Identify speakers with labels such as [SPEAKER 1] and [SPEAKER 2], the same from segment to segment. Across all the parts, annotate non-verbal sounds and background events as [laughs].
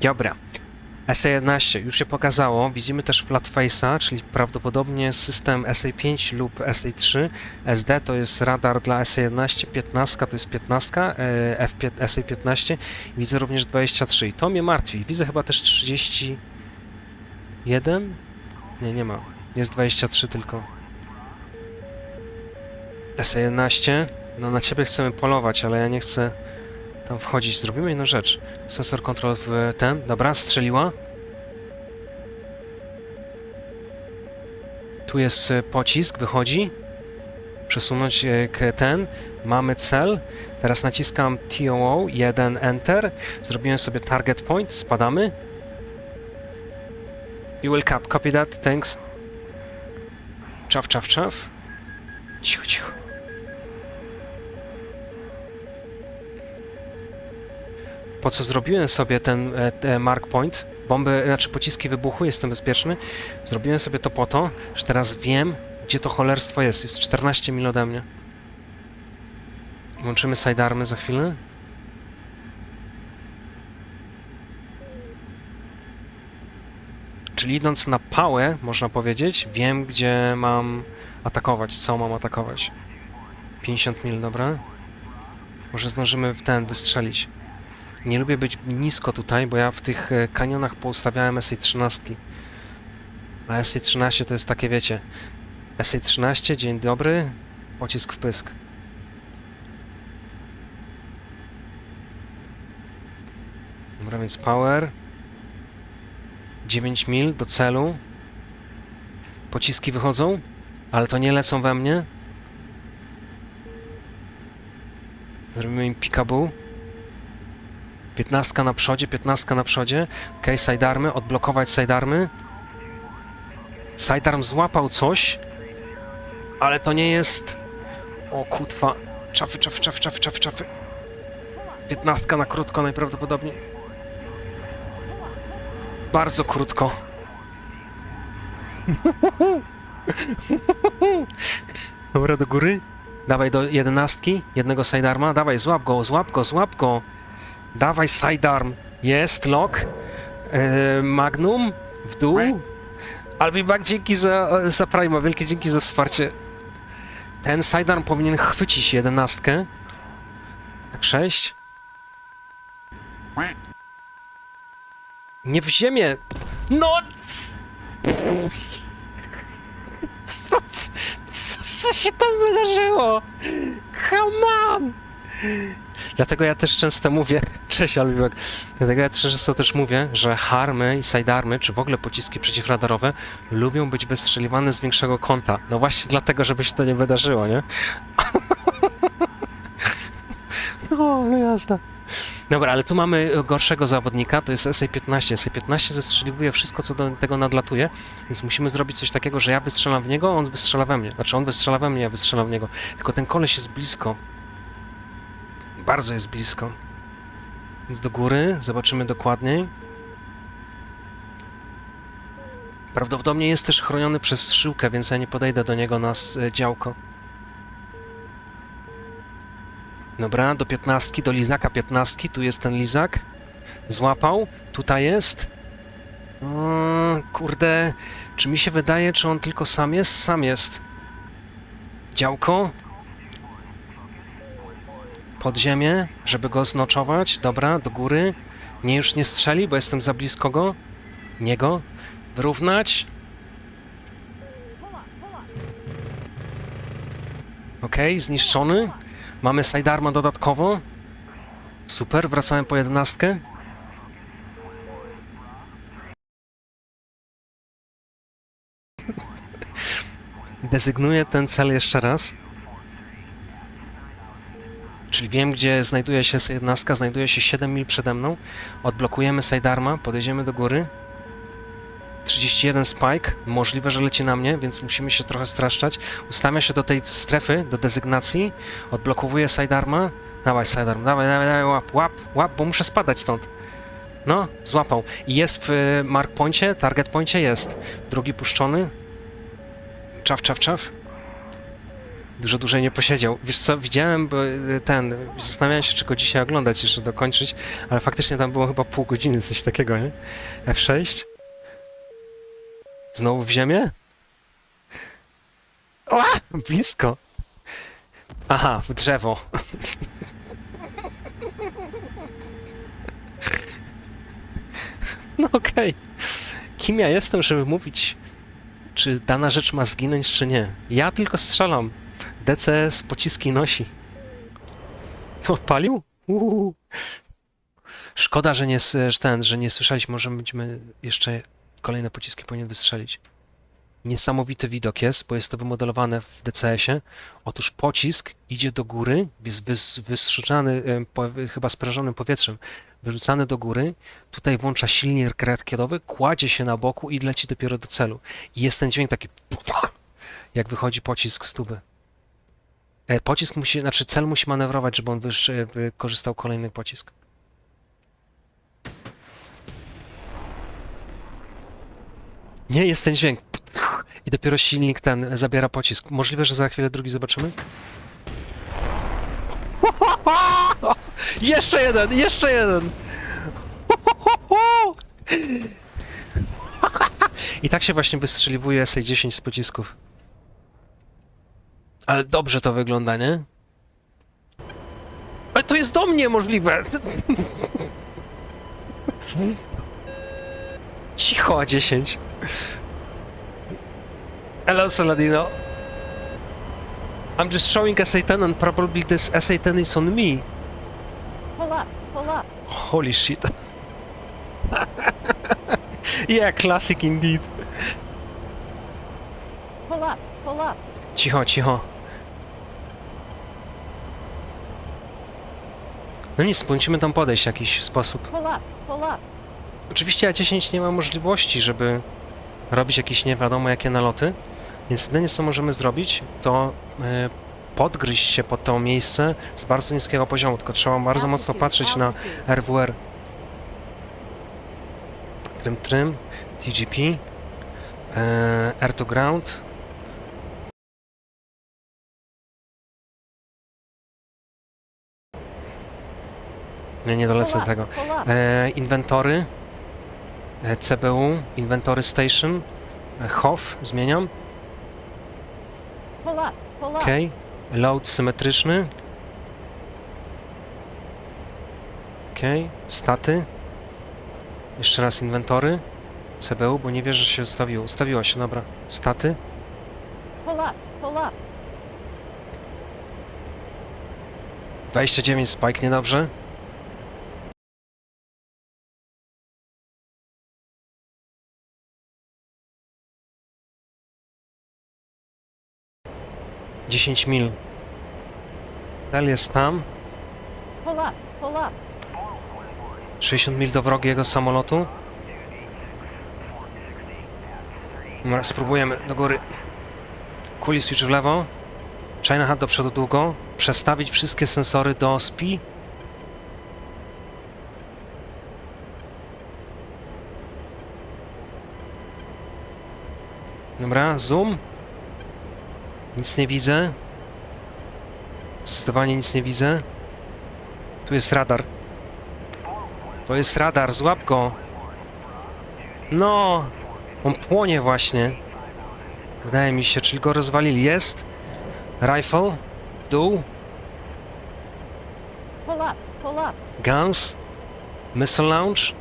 [SPEAKER 1] Dobra. SA11 już się pokazało. Widzimy też Flatface'a, czyli prawdopodobnie system SA5 lub SA3. SD to jest radar dla SA11, 15 to jest 15, e, F5, SA15. Widzę również 23 i to mnie martwi. Widzę chyba też 31? Nie, nie ma. Jest 23 tylko. SA11. No na ciebie chcemy polować, ale ja nie chcę tam wchodzić. Zrobimy jedną rzecz. Sensor kontrol w ten. Dobra, strzeliła. Tu jest e, pocisk, wychodzi. Przesunąć e, ten. Mamy cel. Teraz naciskam TOO, 1 Enter. Zrobiłem sobie target point, spadamy. You will cap, copy that, thanks. Czaf, czaf, czaf. Cicho, cicho. Po co zrobiłem sobie ten e, mark point, bomby, znaczy pociski wybuchły, jestem bezpieczny. Zrobiłem sobie to po to, że teraz wiem, gdzie to cholerstwo jest. Jest 14 mil ode mnie. Włączymy sidearmy za chwilę. Czyli idąc na pałę, można powiedzieć, wiem, gdzie mam atakować, co mam atakować. 50 mil, dobra? Może zdążymy w ten wystrzelić. Nie lubię być nisko tutaj, bo ja w tych e, kanionach poustawiałem SA-13. A SA-13 to jest takie, wiecie, SA-13, dzień dobry, pocisk w pysk. Dobra, więc power. 9 mil do celu. Pociski wychodzą, ale to nie lecą we mnie. Zrobimy im peekaboo. 15 na przodzie, 15 na przodzie. Ok, sidearmy, odblokować sidearmy. Sidearm złapał coś, ale to nie jest... O kutwa. Czafy, czafy, czafy, czafy, czafy, czafy. 15 na krótko najprawdopodobniej. Bardzo krótko. Dobra, do góry. Dawaj do jedenastki, jednego sidearma. Dawaj, złap go, złap go, złap go. Dawaj sidearm. Jest, lock. E, magnum w dół. Albibak, dzięki za, za Prima, wielkie dzięki za wsparcie. Ten sidearm powinien chwycić jedenastkę. F6. Nie w ziemię. No! Co, co, co się tam wydarzyło? Come on! Dlatego ja też często mówię, [laughs] cześć Albiak, dlatego ja często też mówię, że harmy i sidearmy, czy w ogóle pociski przeciwradarowe lubią być wystrzeliwane z większego kąta. No właśnie dlatego, żeby się to nie wydarzyło, nie? [laughs] O, no jasne. Dobra, ale tu mamy gorszego zawodnika, to jest SA-15. SA-15 zestrzeliwuje wszystko, co do tego nadlatuje, więc musimy zrobić coś takiego, że ja wystrzelam w niego, on wystrzela we mnie. Znaczy on wystrzela we mnie, ja wystrzelam w niego. Tylko ten koleś jest blisko. Bardzo jest blisko. Więc do góry, zobaczymy dokładniej. Prawdopodobnie jest też chroniony przez strzyłkę, więc ja nie podejdę do niego na e, działko. Dobra, do piętnastki, do lizaka piętnastki. Tu jest ten lizak. Złapał. Tutaj jest. O, kurde. Czy mi się wydaje, czy on tylko sam jest? Sam jest. Działko. Pod ziemię, żeby go znoczować. Dobra, do góry. Nie, już nie strzeli, bo jestem za blisko go. Niego. Wyrównać. Okej, zniszczony. Mamy sidearma dodatkowo. Super, wracamy po jedenastkę. [laughs] Dezygnuję ten cel jeszcze raz. Czyli wiem, gdzie znajduje się jedenastka, znajduje się 7 mil przede mną. Odblokujemy sidearma, podejdziemy do góry. 31 spike, możliwe, że leci na mnie, więc musimy się trochę straszczać. Ustawia się do tej strefy, do dezygnacji, odblokowuję sidearma. Dawaj sidearm, dawaj, dawaj, dawaj, łap, łap, łap, bo muszę spadać stąd. No, złapał. I jest w y, mark poincie, target poincie jest. Drugi puszczony. Czaf, czaf, czaf. Dużo dłużej nie posiedział. Wiesz co, widziałem bo y, ten, zastanawiałem się, czy go dzisiaj oglądać, jeszcze dokończyć, ale faktycznie tam było chyba pół godziny, coś takiego, nie? F6. Znowu w ziemię? Ła! Blisko. Aha, w drzewo. No okej. Kim ja jestem, żeby mówić, czy dana rzecz ma zginąć, czy nie? Ja tylko strzelam. DCS pociski nosi. [laughs] Odpalił? Uuu. Szkoda, że nie, że ten, że nie słyszeliśmy. Może będziemy jeszcze kolejne pociski powinien wystrzelić. Niesamowity widok jest, bo jest to wymodelowane w DCS-ie. Otóż pocisk idzie do góry, jest wys, po, chyba sprężonym powietrzem, wyrzucany do góry. Tutaj włącza silnik rakietowy, kładzie się na boku i leci dopiero do celu. I jest ten dźwięk taki, jak wychodzi pocisk z tuby. E, Pocisk musi, znaczy cel musi manewrować, żeby on wyż, e, wykorzystał kolejny pocisk. Nie, jest ten dźwięk. I dopiero silnik ten zabiera pocisk. Możliwe, że za chwilę drugi zobaczymy? Jeszcze jeden, jeszcze jeden! I tak się właśnie wystrzeliwuje SA-10 z pocisków. Ale dobrze to wygląda, nie? Ale to jest do mnie możliwe! Cicho, 10. Hello, Saladino. I'm just showing SA-10 and probably this SA-10 is on me.
[SPEAKER 2] Pull up, pull up.
[SPEAKER 1] Holy shit. [laughs] yeah, classic indeed.
[SPEAKER 2] Pull up, pull up.
[SPEAKER 1] Cicho, cicho. No nic, musimy tam podejść w jakiś sposób. Oczywiście A10 nie ma możliwości, żeby robić jakieś nie wiadomo jakie naloty, więc jedynie co możemy zrobić, to e, podgryźć się pod to miejsce z bardzo niskiego poziomu, tylko trzeba bardzo mocno patrzeć na. RWR. Trym, trym, TGP, e, Air to Ground. Nie, nie dolecę do tego. E, inwentory, e, CBU, inwentory station, e, HOF, zmieniam, ok, load symetryczny, ok, staty, jeszcze raz inwentory, CBU, bo nie wierzę, że się ustawiło, ustawiło się, dobra, staty,
[SPEAKER 2] up.
[SPEAKER 1] 29 spike, niedobrze, Dziesięć mil. Cel jest tam.
[SPEAKER 2] Pull up, pull up.
[SPEAKER 1] 60 mil do wrogiego samolotu. Dobra, spróbujemy do góry. Kuli switch w lewo. China Hat do przodu długo. Przestawić wszystkie sensory do SPI. Dobra, zoom. Nic nie widzę. Zdecydowanie nic nie widzę. Tu jest radar. To jest radar, złap go. No, on płonie właśnie. Wydaje mi się, czyli go rozwalili. Jest. Rifle. W dół. Guns. Missile launch.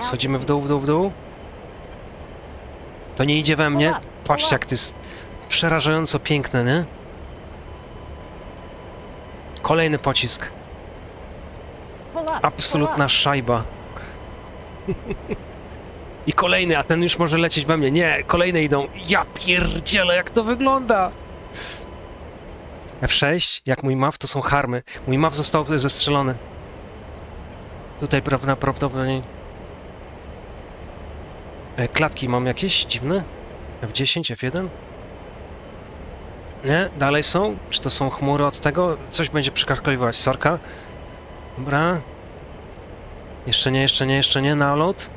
[SPEAKER 1] Schodzimy w dół, w dół, w dół. To nie idzie we mnie. Patrzcie, jak to jest przerażająco piękne, nie? Kolejny pocisk. Absolutna szajba. I kolejny, a ten już może lecieć we mnie. Nie, kolejne idą. Ja pierdzielę, jak to wygląda! F6, jak mój MAW, to są harmy. Mój MAW został zestrzelony. Tutaj prawdopodobnie... E, Klatki mam jakieś dziwne? F10, F1? Nie, dalej są? Czy to są chmury od tego? Coś będzie przykarkowywać. Sorka. Dobra. Jeszcze nie, jeszcze nie, jeszcze nie. Nalot.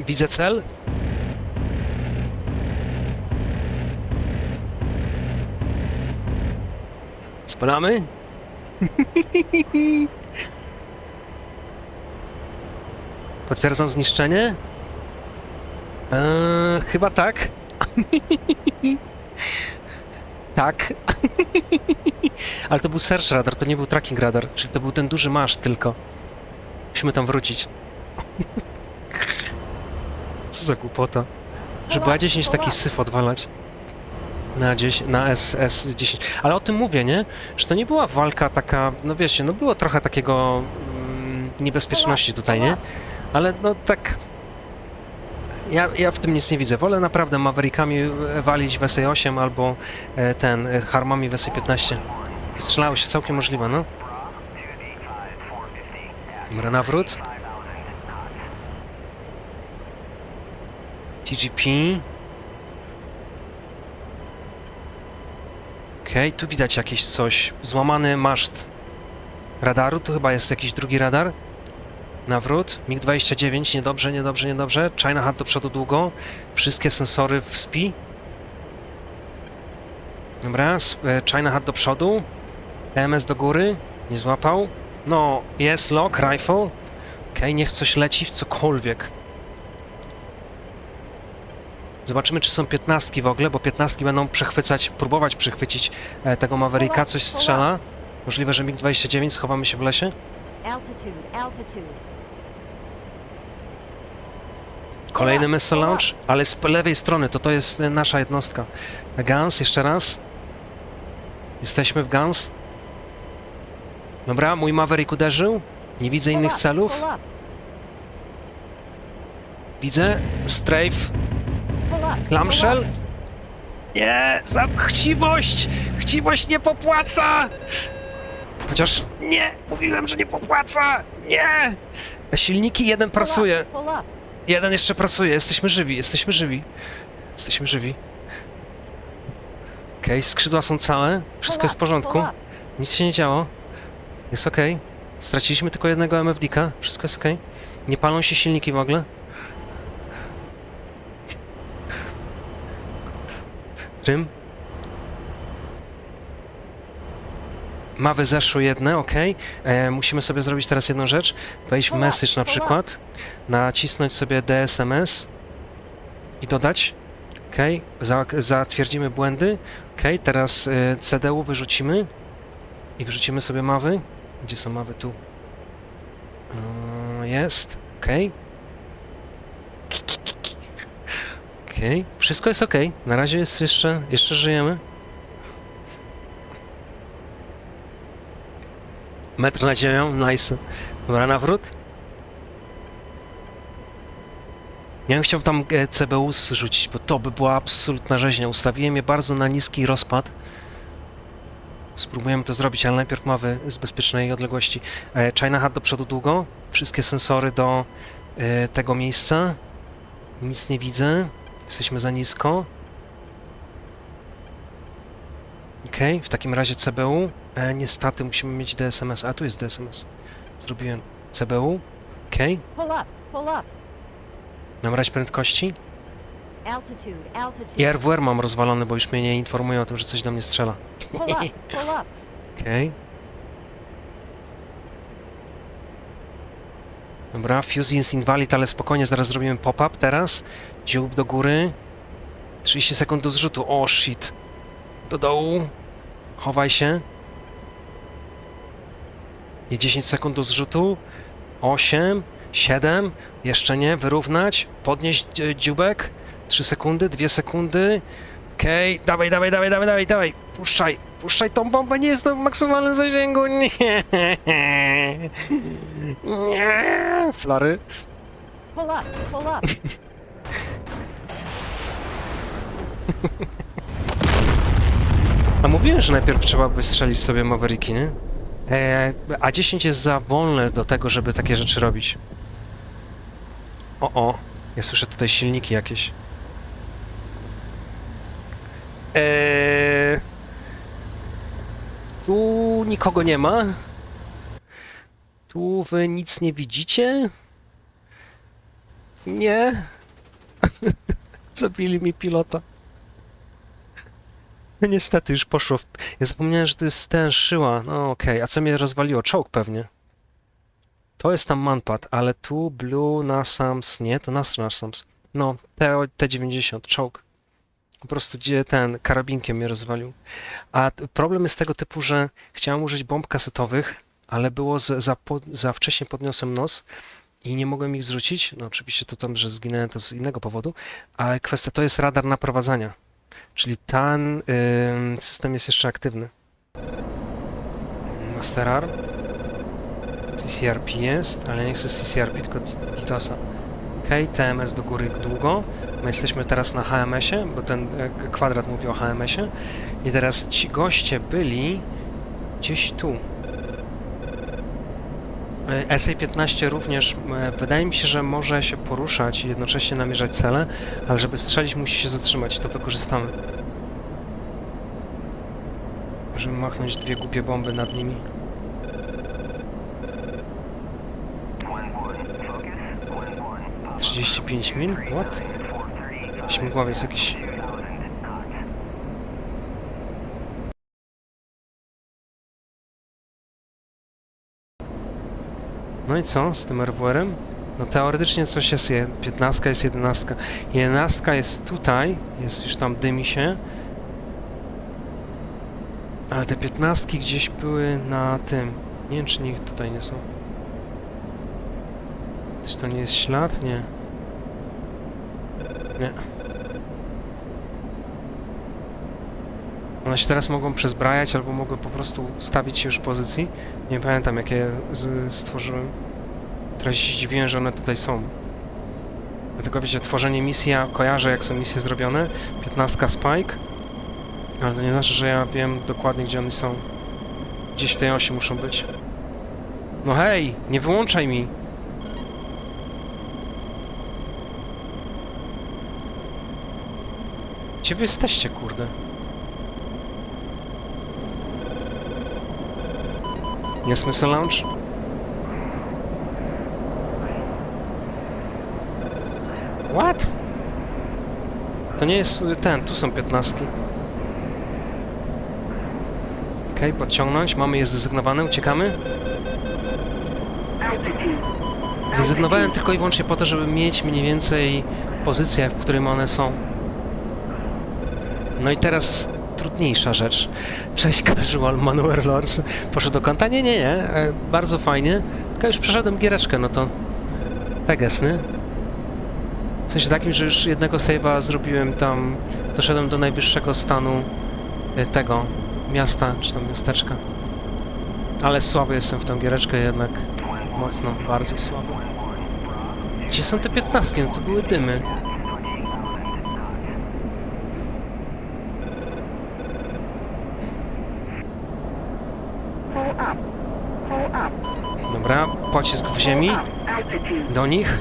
[SPEAKER 1] Widzę cel. Spalamy. [laughs] Potwierdzam zniszczenie. Eee, chyba tak. [laughs] tak. [laughs] Ale to był search radar, to nie był tracking radar, czyli to był ten duży masz tylko. Musimy tam wrócić. [laughs] Co za głupota. Że była 10 taki syf odwalać. Na 10, na SS 10. Ale o tym mówię, nie? Że to nie była walka taka, no wiecie, no było trochę takiego mm, niebezpieczności tutaj, nie? Ale no tak... Ja, ja w tym nic nie widzę. Wolę naprawdę Maverickami e, walić w SA-8 albo e, ten, e, Harmami w SA-15. Strzelało się całkiem możliwe, no. Dobra, nawrót. TGP. Okej, tu widać jakieś coś. Złamany maszt radaru. Tu chyba jest jakiś drugi radar. Nawrót. MiG-29. Niedobrze, niedobrze, niedobrze. China Hat do przodu długo. Wszystkie sensory w SPI. Dobra, e, China Hat do przodu. EMS do góry. Nie złapał. No, jest lock, rifle. Okej, niech coś leci w cokolwiek. Zobaczymy, czy są piętnastki w ogóle, bo piętnastki będą przechwycać, próbować przechwycić e, tego Mavericka. Coś strzela. Możliwe, że MiG-29, schowamy się w lesie.
[SPEAKER 2] Altitude, altitude.
[SPEAKER 1] Kolejny missile launch, ale z lewej strony, to to jest e, nasza jednostka. Gans, jeszcze raz. Jesteśmy w Gans. Dobra, mój Maverick uderzył. Nie widzę innych celów. Widzę. Strafe. Clamshell? Nie! Za chciwość! Chciwość nie popłaca! Chociaż nie! Mówiłem, że nie popłaca! Nie! Silniki jeden pracuje. Jeden jeszcze pracuje. Jesteśmy żywi, jesteśmy żywi. Jesteśmy żywi. Okej, skrzydła są całe. Wszystko jest w porządku. Nic się nie działo. Jest okej. Straciliśmy tylko jednego MFD-ka. Wszystko jest okej. Nie palą się silniki w ogóle. Tym. Mawy zeszły jedne, ok. E, musimy sobie zrobić teraz jedną rzecz. Wejść w message na przykład. Nacisnąć sobie DSMS i dodać. Ok. Za, zatwierdzimy błędy. Ok. Teraz e, CDU wyrzucimy i wyrzucimy sobie mawy. Gdzie są mawy? Tu. E, jest. Ok. Ok. Wszystko jest ok. Na razie jest jeszcze, jeszcze żyjemy. Metr nad ziemią, nice. Dobra, nawrót. Ja bym chciał tam e, CBU rzucić, bo to by była absolutna rzeźnia. Ustawiłem je bardzo na niski rozpad. Spróbujemy to zrobić, ale najpierw mawy z bezpiecznej odległości. E, China Hat do przodu długo. Wszystkie sensory do e, tego miejsca. Nic nie widzę. Jesteśmy za nisko. Okej, w takim razie CBU. E, niestety musimy mieć DSMS. A tu jest DSMS. Zrobiłem CBU. Okej.
[SPEAKER 2] Up.
[SPEAKER 1] Nabrać prędkości. I RWR mam rozwalony, bo już mnie nie informuje o tym, że coś do mnie strzela. [laughs] Okej. Dobra, Fuse is invalid, ale spokojnie, zaraz zrobimy pop-up teraz. Dziób do góry. 30 sekund do zrzutu. O, shit. Do dołu. Chowaj się. I 10 sekund do zrzutu. 8, 7, jeszcze nie, wyrównać. Podnieść e, dzióbek. 3 sekundy, 2 sekundy. Okej, dawaj, dawaj, dawaj, dawaj, dawaj, dawaj. Puszczaj, puszczaj tą bombę, nie jestem w maksymalnym zasięgu. [laughs] Nie. Nie. Flary.
[SPEAKER 2] Pull up, pull up. [laughs]
[SPEAKER 1] A mówiłem, że najpierw trzeba by strzelić sobie Mavericki, nie? E, a 10 jest za wolne do tego, żeby takie rzeczy robić. O, o. Ja słyszę tutaj silniki jakieś. Eee, tu nikogo nie ma. Tu wy nic nie widzicie. Nie. [laughs] Zabili mi pilota. No Niestety już poszło. W... Ja zapomniałem, że to jest ten szyła. No okej, a co mnie rozwaliło? Czołg pewnie. To jest tam manpad, ale tu blue na sams. Nie, to na sams. No, T- T90, czołg. Po prostu gdzie ten karabinkiem mnie rozwalił. A problem jest tego typu, że chciałem użyć bomb kasetowych, ale było z, za, po, za wcześnie podniosłem nos i nie mogłem ich zrzucić. No oczywiście to tam, że zginąłem to z innego powodu, ale kwestia to jest radar naprowadzania. Czyli ten system jest jeszcze aktywny. Master Arm. CCRP jest, ale nie chcę CCRP, tylko DDoSa. OK, TMS do góry długo. My jesteśmy teraz na HMS-ie, bo ten e, kwadrat mówi o HMS-ie. I teraz ci goście byli gdzieś tu. E, SA-15 również, e, wydaje mi się, że może się poruszać i jednocześnie namierzać cele, ale żeby strzelić musi się zatrzymać to wykorzystamy. Możemy machnąć dwie głupie bomby nad nimi. Trzydzieści pięć mil? What? Śmigłowiec jakiś. No i co z tym RWR-em? No teoretycznie coś jest, je- 15 jest 11. 11 jest tutaj, jest już tam dymi się. Ale te 15 gdzieś były na tym. Nie wiem czy nie tutaj nie są. Czy to nie jest ślad? Nie. Nie. One się teraz mogą przezbrajać, albo mogą po prostu stawić się już w pozycji. Nie pamiętam jakie stworzyłem. Teraz się dziwiłem, że one tutaj są. Dlatego wiecie, tworzenie misji, ja kojarzę jak są misje zrobione. 15 Spike. Ale to nie znaczy, że ja wiem dokładnie gdzie one są. Gdzieś w tej osi muszą być. No hej, nie wyłączaj mi! Gdzie wy jesteście, kurde? Missile Launch? What? To nie jest y, ten, tu są piętnastki. Okej, podciągnąć, mamy je zrezygnowane, uciekamy. Zrezygnowałem tylko i wyłącznie po to, żeby mieć mniej więcej pozycję, w którym one są. No i teraz trudniejsza rzecz. Cześć casual, Manuel Lors. Poszedł do konta? Nie, nie, nie. E, bardzo fajnie. Tylko już przeszedłem giereczkę, no to... Tegesny. W sensie takim, że już jednego save'a zrobiłem tam... Doszedłem do najwyższego stanu e, tego miasta, czy tam miasteczka. Ale słaby jestem w tą giereczkę jednak. Mocno, bardzo słabo. Gdzie są te piętnastki? No to były dymy. Dobra, pocisk w ziemi. Do nich.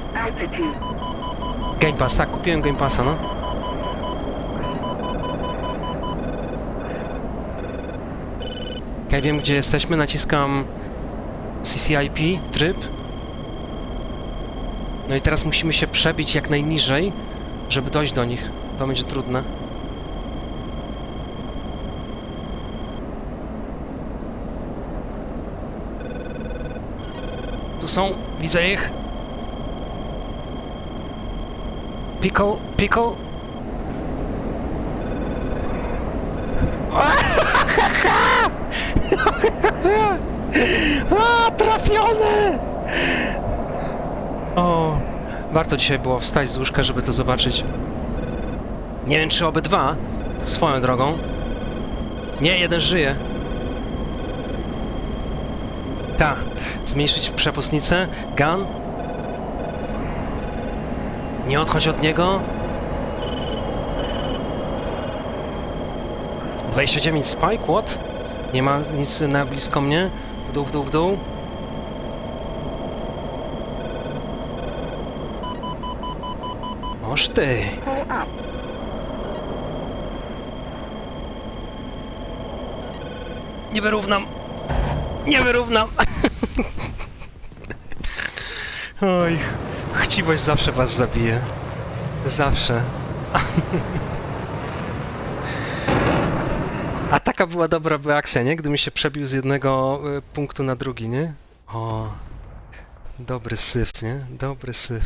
[SPEAKER 1] Game Pass, tak, kupiłem Game Passa, no. Ja wiem, gdzie jesteśmy, naciskam CCIP, tryb. No i teraz musimy się przebić jak najniżej, żeby dojść do nich. To będzie trudne. Tu są, widzę ich. Pickle, pickle. [laughs] A, trafiony! O, warto dzisiaj było wstać z łóżka, żeby to zobaczyć. Nie wiem, czy obydwa, swoją drogą. Nie, jeden żyje. Ta, zmniejszyć przepustnicę. Gun. Nie odchodź od niego. 29 spike, what? Nie ma nic na blisko mnie. W dół, w dół, w dół. Oż ty. Nie wyrównam. Nie wyrównam. [laughs] Oj. Chciwość zawsze was zabije. Zawsze. A taka była dobra by akcja, nie? Gdybym się przebił z jednego y, punktu na drugi, nie? O, dobry syf, nie? Dobry syf.